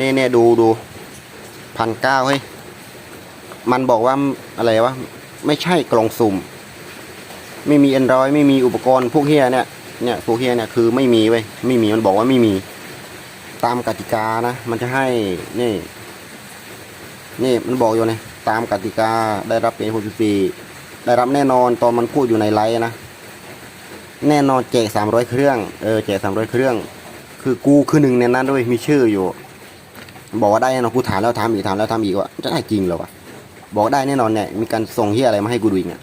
นี่เนี่ยดูดูพันเก้าเฮ้ย มันบอกว่าอะไรวะ ไม่ใช่กล่องสุ่ม ไม่มี Android ไม่มีอุปกรณ์พวกเฮียเนี่ย เนี่ยพวกเฮียเนี่ยคือไม่มีเว้ย ไม่มีมันบอกว่าไม่มี ตามกติกานะ มันจะให้ นี่ นี่มันบอกอยู่เนี่ยตามกติกาได้รับเป็นคนฟรีได้รับแน่นอนตอนมันพูดอยู่ในไลฟ์นะ แน่นอนแจกสามร้อยเครื่อง เออแจกสามร้อยเครื่อง คือกูคือหนึ่งในนั้นด้วยมีชื่ออยู่ บอกว่าได้แน่นอนกูถามแล้วถามอีกถามแล้วถามอีกว่าจะได้จริงเหรอวะบอกได้แน่นอนเนี่ยมีการส่งเฮียอะไรมาให้กูดูอีกเนี่ย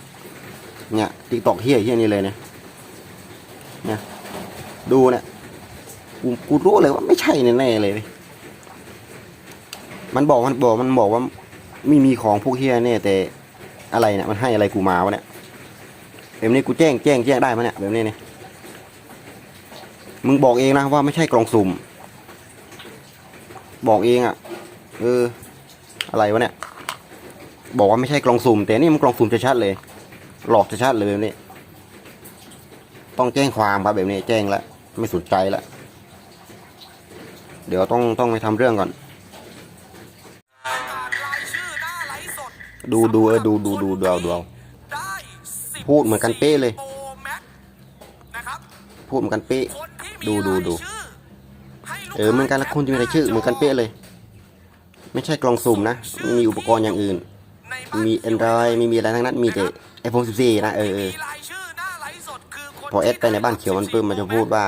เนี่ยติ๊กตอกเฮียเฮียนี่เลยเนี่ยเนี่ยดูเนี่ยกูกูรู้เลยว่าไม่ใช่แน่ๆเลยเว้ยมันบอกมันบอกมันบอกว่าไม่มีของพวกเฮียเนี่ยแต่อะไรเนี่ยมันให้อะไรกูมาวะเนี่ยแบบนี้กูแจ้งแจ้งแจ้งได้ไหมเนี่ยแบบนี้เนี่ยมึงบอกเองนะว่าไม่ใช่กล่องสุ่ม บอกเองอะ่ะเออ อะไรวะเนี่ย บอกว่าไม่ใช่กล่องสุ่ม แต่นี่มันกล่องสุ่มจะชัดเลย หลอกจะชัดเลยแบบนี้ ต้องแจ้งความครับแบบนี้ แจ้งแล้วไม่สนใจแล้วเดี๋ยวต้องต้องไปทำเรื่องก่อนรายชื่อหน้าไลฟ์สดดูดูเออดูดูดูดูเอาดูเอาได้10พูดเหมือนกันเป๊ะเลยโปรแม็กนะครับพูดเหมือนกันเป๊ะคนที่มีดูดูดู เออเหมือนกันละคนที่มีรายชื่อเหมือนกันเป๊ะเลย ไม่ใช่กล่องสุ่มนะไม่มีอุปกรณ์อย่างอื่น มี Android ไม่มีอะไรทั้งนั้นมีแต่ iPhone 14นะเออเออมีรายชื่อหน้าไลฟ์สดคือพอเอสไปในบ้านเขียวมันปึ้มมันจะพูดว่า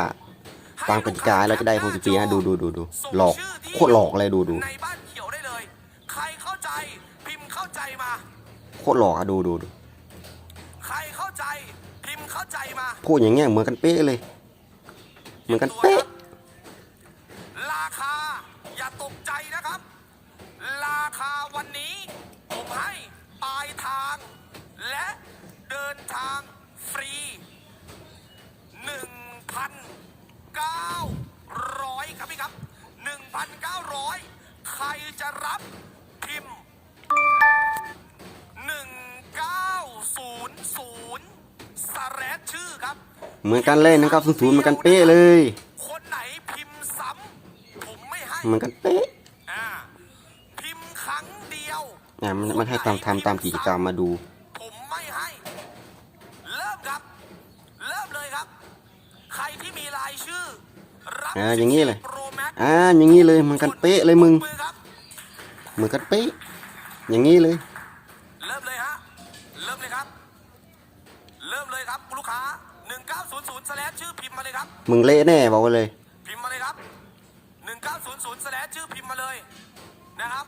ตามกติกาเราจะได้ iPhone 14นะดูดูดูดูหลอกโคตรหลอกเลยดูดูใครเข้าใจพิมพ์เข้าใจมาโคตรหลอกอะดูดูดูใครเข้าใจพิมพ์เข้าใจมาพูดอย่างเงี้ยเหมือนกันเป๊ะเลย เหมือนกันเป๊ะ ตกใจนะครับ ราคาวันนี้ ผมให้ปลายทาง และเดินทางฟรี 1,900 ครับพี่ครับ 1,900 ใครจะรับพิมพ์ 1900สแรดชื่อครับ เหมือนกันเลยนะครับศูนย์ศูนย์เหมือนกันเป๊ะเลย มไม่ให้เหมือนกันเป๊ะอ่าพิมพ์ครั้งเดียวเนี่ยมันมันให้ตามทำตามกิจกรรมมาดู ผมไม่ให้ เริ่มครับ เริ่มเลยครับ ใครที่มีรายชื่อรับอ่าอย่างนี้เลยโปรแม็กอ่าอย่างนี้เลยเหมือนกันเป๊ะเลยมึงมือครับเหมือนกันเป๊ะอย่างนี้เลย เริ่มเลยฮะ เริ่มเลยครับ เริ่มเลยครับคุณลูกค้า1900สแลชชื่อพิมพ์มาเลยครับ มึงเละแน่บอกไว้เลยพิมพ์มาเลยครับ 1900สแลชชื่อพิมพ์มาเลยนะครับ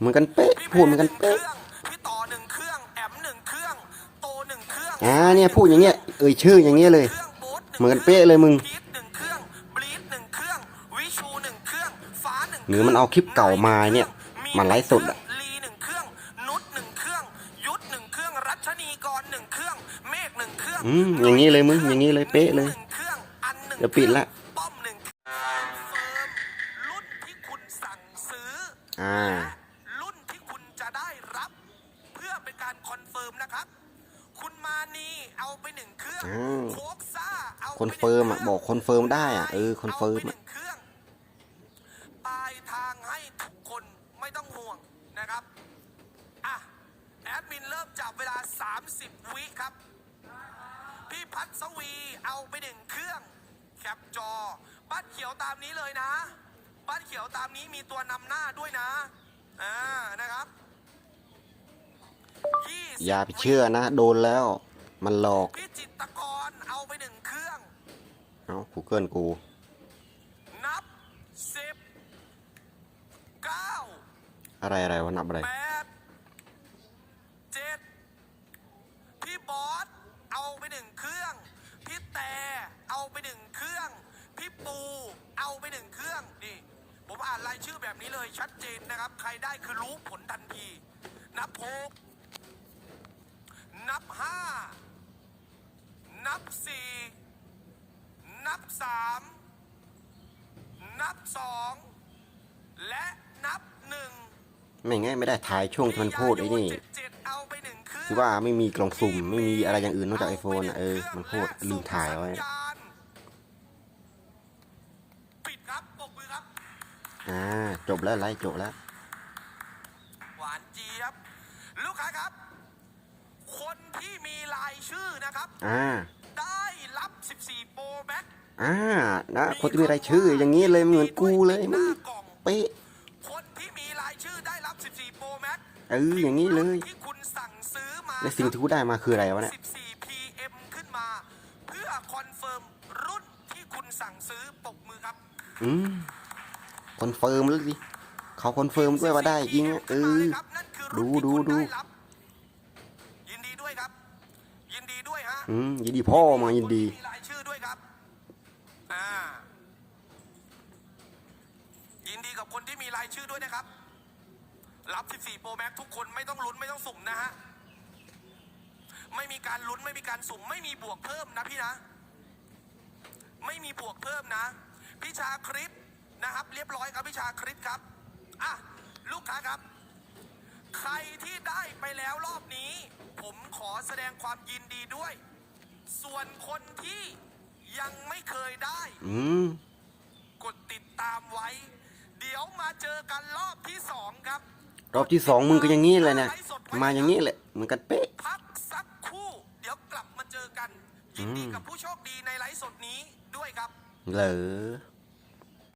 เหมือนกันเป๊ะพี่พูดเหมือนกันแพรหเป๊ะงเครื่องพี่ต่อหนึ่งเครื่องแอมหนึ่งเครื่องโตหนึ่งเครื่องอ่าเนี่ยพูดอย่างเงี้ยเอ่ยชื่ออย่างเงี้ยเลยเครื่องโบ๊ทเหมือนกันเป๊ะเลยมึงพีทหนึ่งเครื่องบลีดหนึ่งเครื่องวิชูหนึ่งเครื่องฟ้าหนึ่งหรือมันเอาคลิปเก่ามาเนี่ยมันไลฟ์สดอะลีหนึ่งเครื่องนุชหนึ่งเครื่องยุทธหนึ่งเครื่องรัชนีกรหนึ่งเครื่องเมฆหนึ่งเครื่องอืมอย่างนี้เลยมึงอย่างนี้เลยเป๊ะเลยหนึ่งเครื่องอันหนึ่งเดี๋ยวปิดละ ออ่าและรุ่นที่คุณจะได้รับ เพื่อเป็นการคอนเฟิร์มนะครับ คุณมานีเอาไปหนึ่งเครื่อง อืม โคกซ่าเอาไปคอนเฟิร์มอะหงบอกคอนเฟิร์มได้อะเออคอนเฟิร์มาไปหอะนึ่งเครื่องปลายทางให้ทุกคนไม่ต้องห่วงนะครับ อะ แอดมินเริ่มจับเวลา 30 วิครับ พี่พัฒสวีเอาไปหนึ่งเครื่อง แคปจอบ้านเขียวตามนี้เลยนะ บ้านเขียวตามนี้มีตัวนำหน้าด้วยนะอ่านะครับ20อย่าไปเชื่อนะ โดนแล้ว มันหลอกพี่จิตรกรเอาไปหนึ่งเครื่อง เอ้ากูเกิลกู นับสิบเก้าอะไรอะไรวะนับอะไรแปดเจ็ดพี่บอสเอาไปหนึ่งเครื่อง พี่แต่เอาไปหนึ่งเครื่อง พี่ปูเอาไปหนึ่งเครื่องนี่ ผมอ่านรายชื่อแบบนี้เลยชัดเจนนะครับ ใครได้คือรู้ผลทันที นับหกนับห้านับสี่นับสามนับสองและนับหนึ่งไม่งั้นไม่ได้ถ่ายช่วงที่มันพูดไอ้นี่เอาไปหนึ่งเครื่องคือว่าไม่มีกล่องสุ่ม ไม่มีอะไรอย่างอื่นนอกจากไอโฟนอะเออ มันพูดลืมถ่ายไว้ ส่งสัญญณปิดครับปรบมื อครับอ่าจบแล้วไล่จบแล้ว หวานเจี๊ยบ ลูกค้าครับ คนที่มีรายชื่อนะครับ อ่า ได้รับ 14 โปรแบ็คอ่านะคนที่มีรายชื่ออย่างนี้เลยเหมือนกูเลยหมึงน้ากล่องเป๊ะคนที่มีรายชื่อได้รับ 14 โปรแม็กเอออย่างนี้เลยที่คุณสั่งซื้อมาและสิ่งที่กูได้มาคืออะไรวะเนี่ย 14 PM ขึ้นมา เพื่อคอนเฟิร์มรุ่นที่คุณสั่งซื้อปกมือครับ อืม คอนเฟิร์มแล้วดิเขาคอนเฟิร์มด้วยว่าได้จริงอะเออดูดูดูยินดีด้วยครับ ยินดีด้วยฮะอืมยินดีพ่อมายินดีมีรายชื่อด้วยครับอ่ายินดีกับคนที่มีรายชื่อด้วยนะครับ รับ 14 Pro Max ทุกคนไม่ต้องลุ้นไม่ต้องสุ่มนะฮะไม่มีการลุ้นไม่มีการสุ่ม ไม่มีบวกเพิ่มนะพี่นะ ไม่มีบวกเพิ่มนะพี่ชาคริป นะครับ เรียบร้อยครับพี่ชาคริปครับอะลูกค้าครับ ใครที่ได้ไปแล้วรอบนี้ ผมขอแสดงความยินดีด้วย ส่วนคนที่ยังไม่เคยได้ อืมกดติดตามไว้ เดี๋ยวมาเจอกันรอบที่สองครับ รอบที่สองมึงก็อย่างนี้เลยเนี่ยมาอย่างนี้แหละเหมือนกันเป๊ะ พักสักครู่ เดี๋ยวกลับมาเจอกันยินดีกับผู้โชคดีในไลฟ์สดนี้ด้วยครับ เหรอ